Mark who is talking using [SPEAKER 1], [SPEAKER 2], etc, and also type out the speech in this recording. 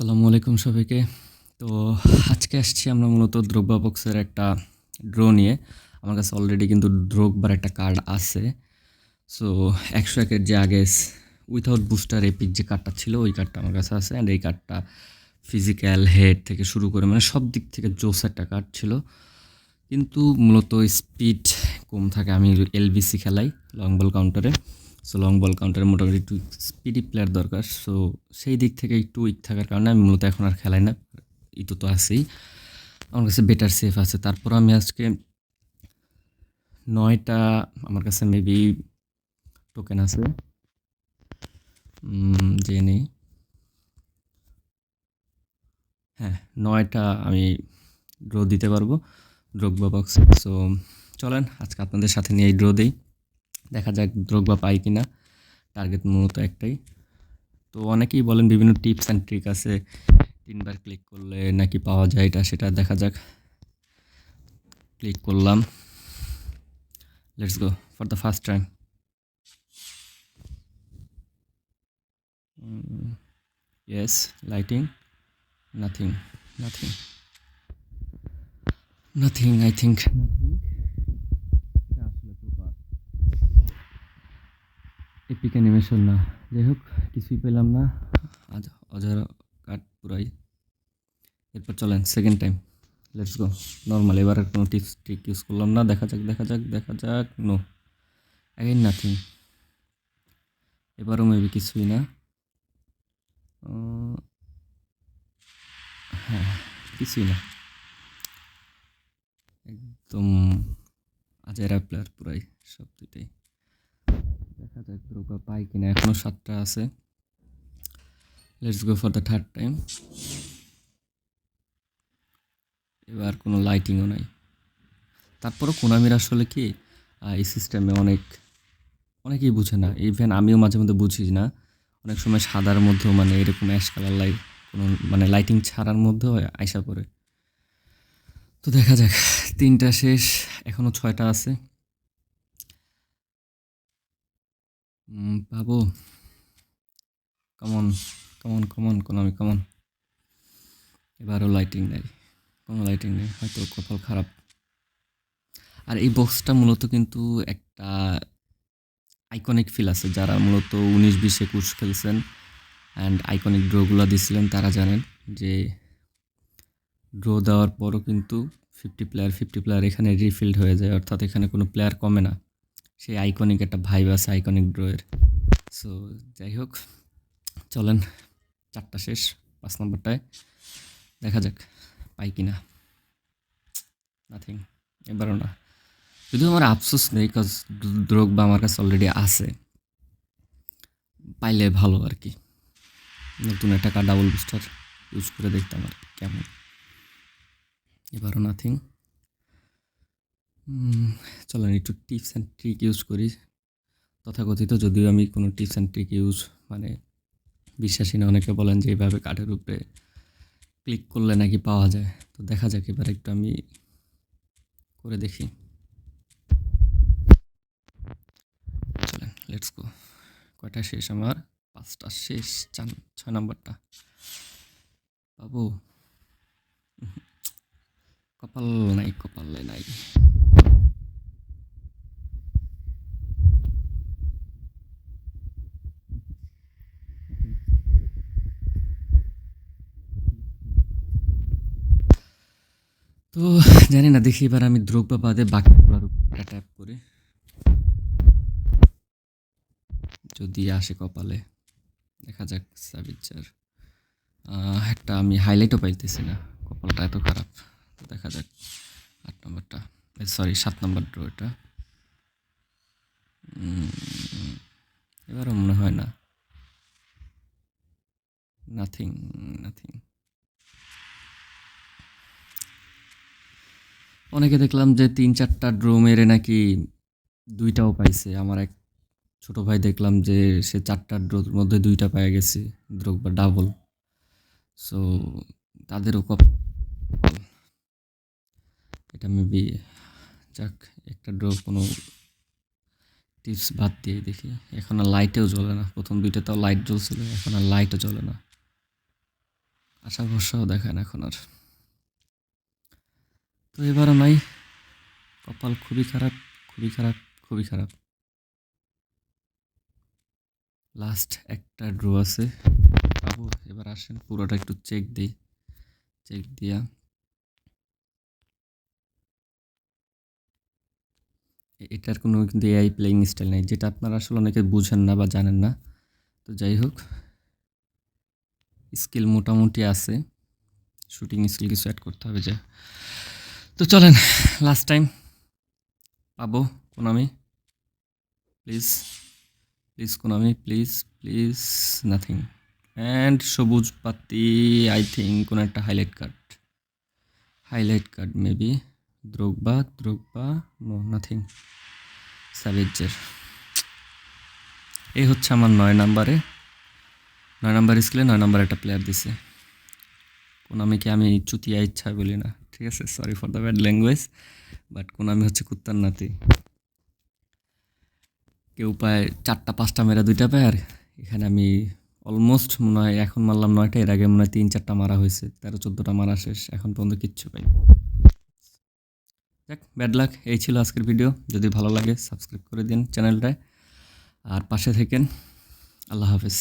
[SPEAKER 1] আসসালামু আলাইকুম সবাইকে। তো আজকে আসছি আমরা মূলত দ্রোগবা বক্সের একটা ড্র নিয়ে। আমার কাছে অলরেডি কিন্তু দ্রোগবার একটা কার্ড আছে। সো একশো একের যে আগে উইথাউট বুস্টার এপিক যে কার্ডটা ছিল, ওই কার্ডটা আমার কাছে আছে অ্যান্ড এই কার্ডটা ফিজিক্যাল হেড থেকে শুরু করে মানে সব দিক থেকে জোস একটা কার্ড ছিল। কিন্তু মূলত স্পিড কম থাকে, আমি এলবিসি খেলাই লং বল কাউন্টারে সো লং বল কাউন্টারে মোটামুটি একটু স্পিডি প্লেয়ার দরকার। সো সেই দিক থেকে একটু উইক থাকার কারণে আমি মূলত এখন আর খেলাই না। ইতো তো আছেই। আমার কাছে বেটার সেফ আছে। তারপর আমি আজকে নয়টা, আমার কাছে মেবি টোকেন আছে। যে নেই। হ্যাঁ নয়টা আমি ড্র দিতে পারব। দ্রোগবা বক্সে সো চলেন, আজকে আপনাদের সাথে নিয়ে এই ড্র দিই। দেখা যাক দ্রোগবা পাই কি না টার্গেট মূলত একটাই। তো অনেকেই বলেন বিভিন্ন টিপস অ্যান্ড ট্রিক আছে। তিনবার ক্লিক করলে নাকি পাওয়া যায় এটা, সেটা দেখা যাক। ক্লিক করলাম। Let's go for the first time yes lighting nothing nothing nothing I think nothing আসলে তো এপিক অ্যানিমেশন না। যাই হোক কিছুই পেলাম না। আজ অজারা কাট পুরাই। এরপর চলেন second time let's go normal এবার আর কোনো টিপস ট্রিক ইউজ করলাম না। দেখা যাক দেখা যাক দেখা যাক। নো অ্যাগেন নাথিং এবারও মেবি কিছুই না। হ্যাঁ কিছুই না। একদম আজেরা প্লেয়ার পুরাই, সব দুইটাই। দেখা যাক দ্রোগা পাই কিনা, এখনও সাতটা আছে। Let's go for the third time এবার কোনো লাইটিংও নাই। তারপরও কোনামির আসলে কি? এই সিস্টেমে অনেক, অনেকেই বুঝে না। ইভেন আমিও মাঝে মধ্যে বুঝি না। অনেক সময় সাদার মধ্যেও মানে এরকম অ্যাশ কালার লাইট কোনো মানে লাইটিং ছাড়ার মধ্যেও আইসা পড়ে। তো দেখা যাক, তিনটা শেষ এখনও ছয়টা আছে। পাবো common common common Konami common এবারও লাইটিং নেই, কোনো লাইটিং নেই, হয়তো কপাল খারাপ। আর এই বক্সটা মূলত কিন্তু একটা আইকনিক ফিল আছে, যারা মূলত উনিশ, বিশ, একুশ খেলছেন অ্যান্ড আইকনিক ড্রগুলো দিছিলেন, তারা জানেন যে ড্র দেওয়ার পরও কিন্তু ফিফটি প্লেয়ার ফিফটি প্লেয়ার এখানে রিফিল্ড হয়ে যায়, অর্থাৎ এখানে কোনো প্লেয়ার কমে না। সেই আইকনিক একটা ভাইব আছে আইকনিক ড্রয়ের সো যাই হোক, চলেন, চারটা শেষ, পাঁচ নম্বরটায়। দেখা যাক, পাই কি না। নাথিং এবারও না। যদিও আমার আফসোস নেই কজ দ্রোগ বা আমার কাছে অলরেডি আছে। পাইলে ভালো আর কি। নতুন একটা ডাবল বুস্টার ইউজ করে দেখতাম আর কি, কেমন। এবারও নাথিং চলেন, একটু টিপস অ্যান্ড ট্রিক ইউজ করি। তথাকথিত যদিও আমি কোনো টিপস অ্যান্ড ট্রিক ইউজ মানে বিশ্বাসী না, অনেকে বলেন যে এইভাবে কাঠের উপরে ক্লিক করলে নাকি পাওয়া যায়। তো দেখা যাক, এবার একটু আমি করে দেখি। চলেন লেটস গো কয়টা শেষ আমার? পাঁচটা শেষ চান ছয় নম্বরটা। পাবো। কপাল নাই, কপালে নাই। তো জানি না, দেখি এবার আমি দ্রোগবা বাদে বাকিগুলোর ট্যাপ করে। যদি আসে কপালে, দেখা যাক সাবিচার একটা আমি হাইলাইটও পাইতেছি না, কপালটা এত খারাপ। দেখা যাক আট নম্বরটা। সরি সাত নম্বর ড্র এটা। এবারও মনে হয় না। নাথিং নাথিং অনেকে দেখলাম যে তিন চারটা ড্রো মেরে নাকি দুইটাও পাইছে। আমার এক ছোট ভাই দেখলাম যে সে চারটা ড্রোর মধ্যে দুইটা পেয়ে গেছে দ্রোগ বা ডাবল সো তাদেরও কপ এটা মেবি যাক, একটা ড্রো কোনো টিপস বাদ দিয়ে দেখি। এখন আর লাইটেও জ্বলে না। প্রথম দুইটা তাও লাইট জ্বলছিল, এখন আর লাইটও জ্বলে না। আশা ভরসাও দেখায় না এখন আর। তো এবারও নাই? কপাল খুবই খারাপ খুবই খারাপ খুবই খারাপ। লাস্ট একটা ড্র আছে। বাবু, এবার আসেন, পুরোটা একটু চেক দিই। চেক দিয়া। এটার কোনো কিন্তু এআই প্লেইং স্টাইল নেই, যেটা আপনারা আসলে অনেকে বুঝেন না বা জানেন না। তো যাই হোক স্কিল মোটামুটি আছে। শুটিং স্কিল কিছু অ্যাড করতে হবে যে। তো চলেন লাস্ট টাইম পাবো Konami. Please please Konami please please nothing and সবুজ পাতি আই থিঙ্ক কোনো একটা highlight card highlight card maybe Drogba Drogba no nothing স্যাভেজের এই হচ্ছে আমার নয় নাম্বারে। নয় নাম্বার স্কুলে নয় নাম্বার একটা প্লেয়ার দিছে। কোনামিকে আমি চুতিয়া ইচ্ছা বলি না। ঠিক আছে? Sorry for the bad language but Konami হচ্ছে কুত্তার নাতি। কেউ পায় চারটা, পাঁচটা মেরা দুইটা পায় আর এখানে আমি অলমোস্ট মনে হয় এখন মারলাম নয়টা, এর আগে মনে হয় তিন, চারটা মারা হয়েছে। তেরো, চোদ্দোটা মারা শেষ, এখন পর্যন্ত কিচ্ছু পাই যাক ব্যাড লাক এই ছিল আজকের ভিডিও যদি ভালো লাগে সাবস্ক্রাইব করে দিন চ্যানেলটায় আর পাশে থেকেন, আল্লাহ হাফেজ।